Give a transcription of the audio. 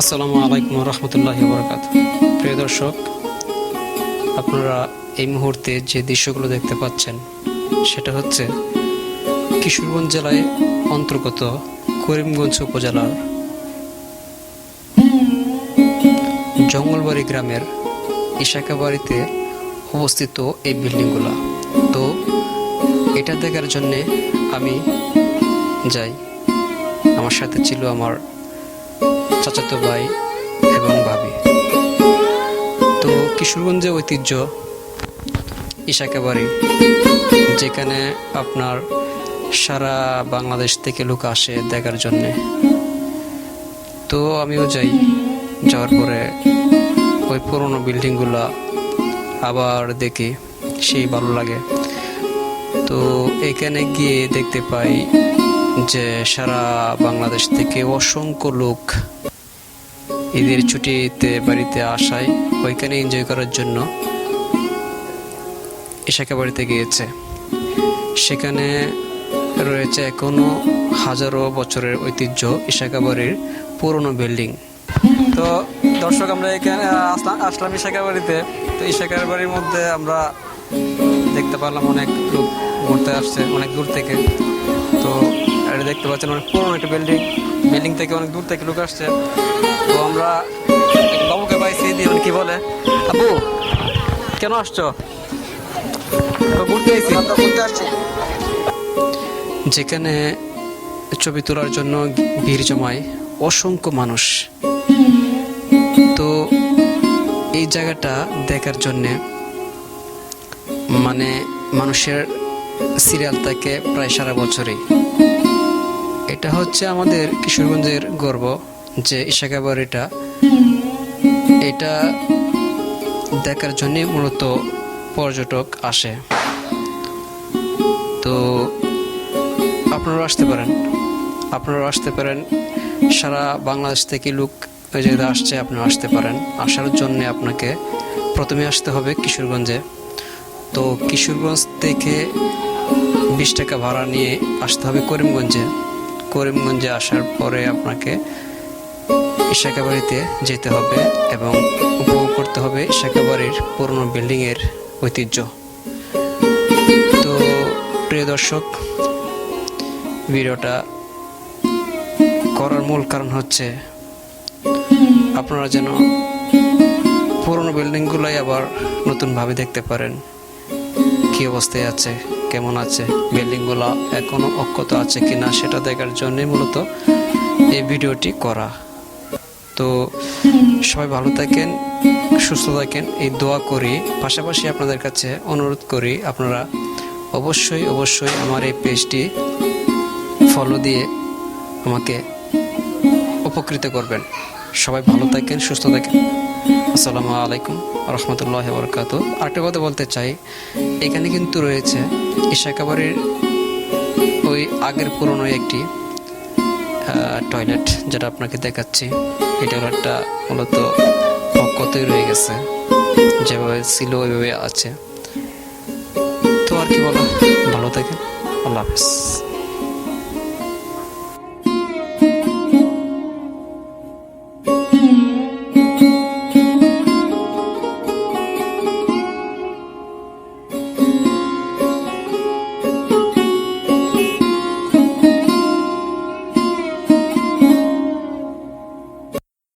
আসসালামু আলাইকুম রহমতুল্লাহ বরকাত প্রিয় দর্শক, আপনারা এই মুহূর্তে যে দৃশ্যগুলো দেখতে পাচ্ছেন, সেটা হচ্ছে কিশোরগঞ্জ জেলায় অন্তর্গত করিমগঞ্জ উপজেলার জঙ্গলবাড়ি গ্রামের ইশাকা বাড়িতে অবস্থিত এই বিল্ডিংগুলো। তো এটা দেখার জন্যে আমি যাই। আমার সাথে ছিল আমার চাচাতো ভাই এবং ভাবি। তো কিশোরগঞ্জে ঐতিহ্য ইশাকা বাড়ি যেখানে আপনার সারা বাংলাদেশ থেকে লোক আসে দেখার জন্যে। তো আমিও যাই যাওয়ার পরে ওই পুরনো বিল্ডিংগুলো আবার দেখি, সেই ভালো লাগে। তো এখানে গিয়ে দেখতে পাই যে সারা বাংলাদেশ থেকে অসংখ্য লোক ঈদের ছুটিতে বাড়িতে আসায় ওইখানে এনজয় করার জন্য ইশাকা বাড়িতে গিয়েছে। সেখানে রয়েছে এখনও হাজারো বছরের ঐতিহ্য ইশাকা বাড়ির পুরনো বিল্ডিং। তো দর্শক, আমরা এখানে আসলাম আসলাম ইশাকা বাড়িতে। তো ইশাকা বাড়ির মধ্যে আমরা দেখতে পারলাম অনেক লোক ঘুরতে আসছে, অনেক দূর থেকে। তো এটা দেখতে পাচ্ছেন অনেক পুরনো একটা বিল্ডিং। বিল্ডিং থেকে অনেক দূর থেকে লোক আসছে। তো আমরা বাবুকে পাইছি দিয়ে কি বলে আবু কেন ঘুরতে আসছি। যেখানে ছবি তোলার জন্য ভিড় জমায় অসংখ্য মানুষ। তো এই জায়গাটা দেখার জন্যে মানে মানুষের সিরিয়াল থাকে প্রায় সারা বছরই। এটা হচ্ছে আমাদের কিশোরগঞ্জের গর্ব যে ইশাকা বাড়িটা এটা। দেখার জন্যে মূলত পর্যটক আসে। তো আপনারা আসতে পারেন। আপনারা আসতে পারেন। সারা বাংলাদেশ থেকে লোক জায়গায় আসছে আপনারা আসতে পারেন। আসার জন্য আপনাকে প্রথমে আসতে হবে কিশোরগঞ্জে। তো কিশোরগঞ্জ থেকে বিশ টাকা ভাড়া নিয়ে আসতে হবে করিমগঞ্জে। করিমগঞ্জে আসার পরে আপনাকে ইশাকা বাড়িতে যেতে হবে এবং উপভোগ করতে হবে ইশাকা বাড়ির পুরনো বিল্ডিংয়ের ঐতিহ্য। তো প্রিয় দর্শক, ভিডিওটা করার মূল কারণ হচ্ছে আপনারা যেন পুরনো বিল্ডিংগুলোই আবার নতুনভাবে দেখতে পারেন। কি অবস্থায় আছে, কেমন আছে, বিল্ডিংগুলো এখনও অক্ষত আছে কি না সেটা দেখার জন্য মূলত এই ভিডিওটি করা। তো সবাই ভালো থাকেন, সুস্থ থাকেন, এই দোয়া করি। পাশাপাশি আপনাদের কাছে অনুরোধ করি, আপনারা অবশ্যই অবশ্যই আমার এই পেজটি ফলো দিয়ে আমাকে উপকৃত করবেন। সবাই ভালো থাকেন, সুস্থ থাকেন। আসসালামু আলাইকুম রহমতুল্লাহ বরকাত আরেকটা কথা বলতে চাই, এখানে কিন্তু রয়েছে ঈশা ইশাকাবাড়ির ওই আগের পুরনো একটি টয়লেট যেটা আপনাকে দেখাচ্ছি। এই টয়লেটটা মূলত অক্ষতই রয়ে গেছে, যেভাবে ছিল ওইভাবে আছে। তো আর কি বলো, ভালো থাকেন, আল্লাহ হাফেজ।